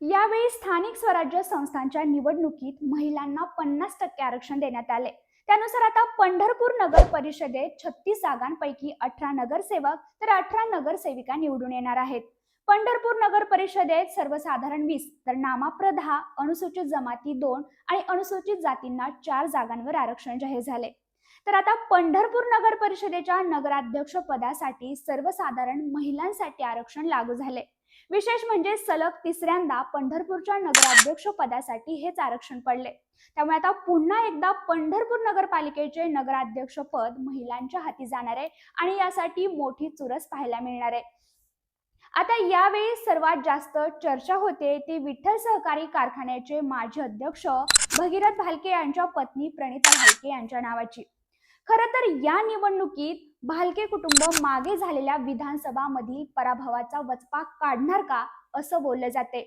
यावेळी स्थानिक स्वराज्य संस्थांच्या निवडणुकीत महिलांना पन्नास टक्के आरक्षण देण्यात आले. त्यानुसार आता पंढरपूर नगर परिषदेत छत्तीस जागांपैकी अठरा नगरसेवक तर अठरा नगरसेविका निवडून येणार आहेत. पंढरपूर नगर परिषदेत सर्वसाधारण वीस तर नामाप्र दहा अनुसूचित जमाती दोन आणि अनुसूचित जातींना चार जागांवर आरक्षण जाहीर झाले. तर आता पंढरपूर नगर परिषदेच्या नगराध्यक्ष पदासाठी सर्वसाधारण महिलांसाठी आरक्षण लागू झाले. विशेष म्हणजे सलग तिसऱ्यांदा पंढरपूरच्या नगराध्यक्ष पदासाठी हेच आरक्षण पडले. त्यामुळे आता पुन्हा एकदा पंढरपूर नगरपालिकेचे नगराध्यक्ष पद महिलांच्या हाती जाणार आहे आणि यासाठी मोठी चुरस पाहायला मिळणार आहे. आता यावेळी सर्वात जास्त चर्चा होते ती विठ्ठल सहकारी कारखान्याचे माजी अध्यक्ष भगीरथ भालके यांच्या पत्नी प्रणिता भालके यांच्या नावाची. खरं तर या निवडणुकीत भालके कुटुंब मागे झालेल्या विधानसभा मधील पराभवाचा वचपा काढणार का असं बोललं जाते.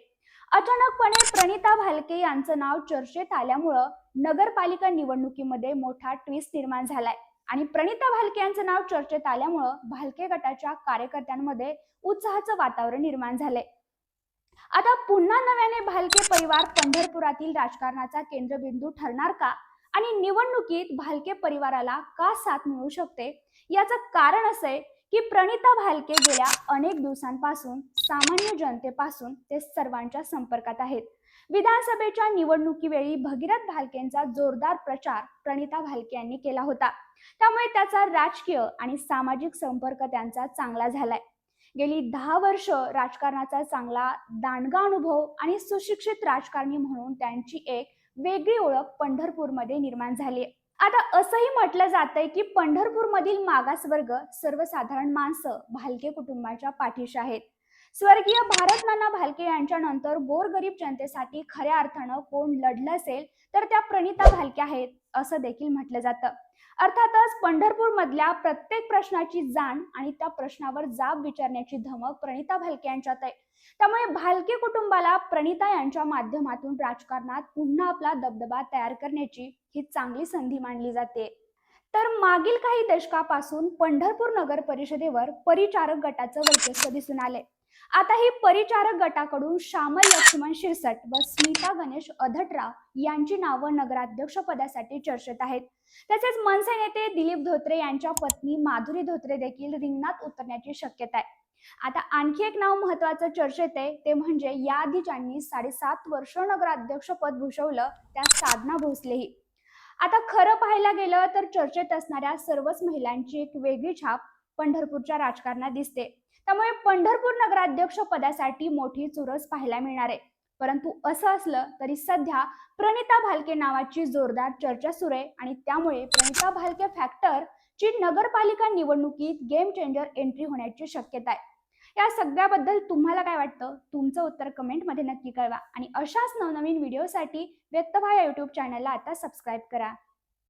अचानकपणे प्रणिता भालके यांचं नाव चर्चेत आल्यामुळं नगरपालिका निवडणुकीमध्ये मोठा ट्विस्ट निर्माण झालाय. आणि प्रणिता भालके यांचं नाव चर्चेत आल्यामुळं भालके गटाच्या कार्यकर्त्यांमध्ये उत्साहाचं वातावरण निर्माण झालंय. आता पुन्हा नव्याने भालके परिवार पंढरपुरातील राजकारणाचा केंद्रबिंदू ठरणार का? आणि निवडणुकीत भालके परिवाराला का साथ मिळू शकते? याचं कारण असं आहे की प्रणिता भालके गेल्या अनेक दिवसांपासून सामान्य जनतेपासून ते सर्वांच्या संपर्कात आहेत. विधानसभेच्या निवडणुकीवेळी भगीरथ भालकेंचा जोरदार प्रचार प्रणिता भालके यांनी केला होता. त्यामुळे त्याचा राजकीय आणि सामाजिक संपर्क त्यांचा चांगला झालाय. गेली दहा वर्ष राजकारणाचा चांगला दांडगा अनुभव आणि सुशिक्षित राजकारणी म्हणून त्यांची एक वेगळी ओळख पंढरपूरमध्ये निर्माण झाली आता असंही म्हटलं जातंय की पंढरपूरमधील मागासवर्ग सर्वसाधारण माणसं भालके कुटुंबाच्या पाठीशी आहेत. स्वर्गीय भारतनाना भालके यांच्या नंतर गोरगरीब जनतेसाठी खऱ्या अर्थानं कोण लढलं असेल तर त्या प्रणिता भालके आहेत असं देखील म्हटलं जातं. अर्थातच पंढरपूर मधल्या प्रत्येक प्रश्नाची जाण आणि त्या प्रश्नावर जाब विचारण्याची धमक प्रणिता भालके यांच्यात आहे. त्यामुळे भालके कुटुंबाला प्रणिता यांच्या माध्यमातून राजकारणात पुन्हा आपला दबदबा तयार करण्याची ही चांगली संधी मानली जाते. तर मागील काही दशकापासून पंढरपूर नगर परिषदेवर परिचारक गटाचं वर्चस्व दिसून आले आता ही परिचारक गटाकडून श्यामल लक्ष्मण शिरसट व स्मिता गणेश अधटराव यांची नावं नगराध्यक्ष पदासाठी चर्चेत आहेत. तसेच मनसे नेते दिलीप धोत्रे यांच्या पत्नी माधुरी धोत्रे देखील रिंगणात उतरण्याची शक्यता आहे. आता आणखी एक नाव महत्वाचं चर्चेत आहे ते म्हणजे याआधी ज्यांनी साडेसात वर्ष नगराध्यक्ष पद भूषवलं त्या साधना भोसलेही. आता खरं पाहायला गेलं तर चर्चेत असणाऱ्या सर्वच महिलांची एक वेगळी छाप पंढरपूरच्या राजकारणात दिसते. त्यामुळे पंढरपूर नगराध्यक्ष पदासाठी मोठी चुरस पाहायला मिळणार आहे. परंतु असं असलं तरी सध्या प्रणिता भालके नावाची जोरदार चर्चा सुरू आहे आणि त्यामुळे प्रणिता भालके फॅक्टर ची नगरपालिका निवडणुकीत गेम चेंजर एंट्री होण्याची शक्यता आहे. या सगळ्याबद्दल तुम्हाला काय वाटतं? तुमचं उत्तर कमेंटमध्ये नक्की कळवा. आणि अशाच नवनवीन व्हिडिओसाठी व्यक्तभा या यूट्यूब चॅनलला आता सबस्क्राईब करा.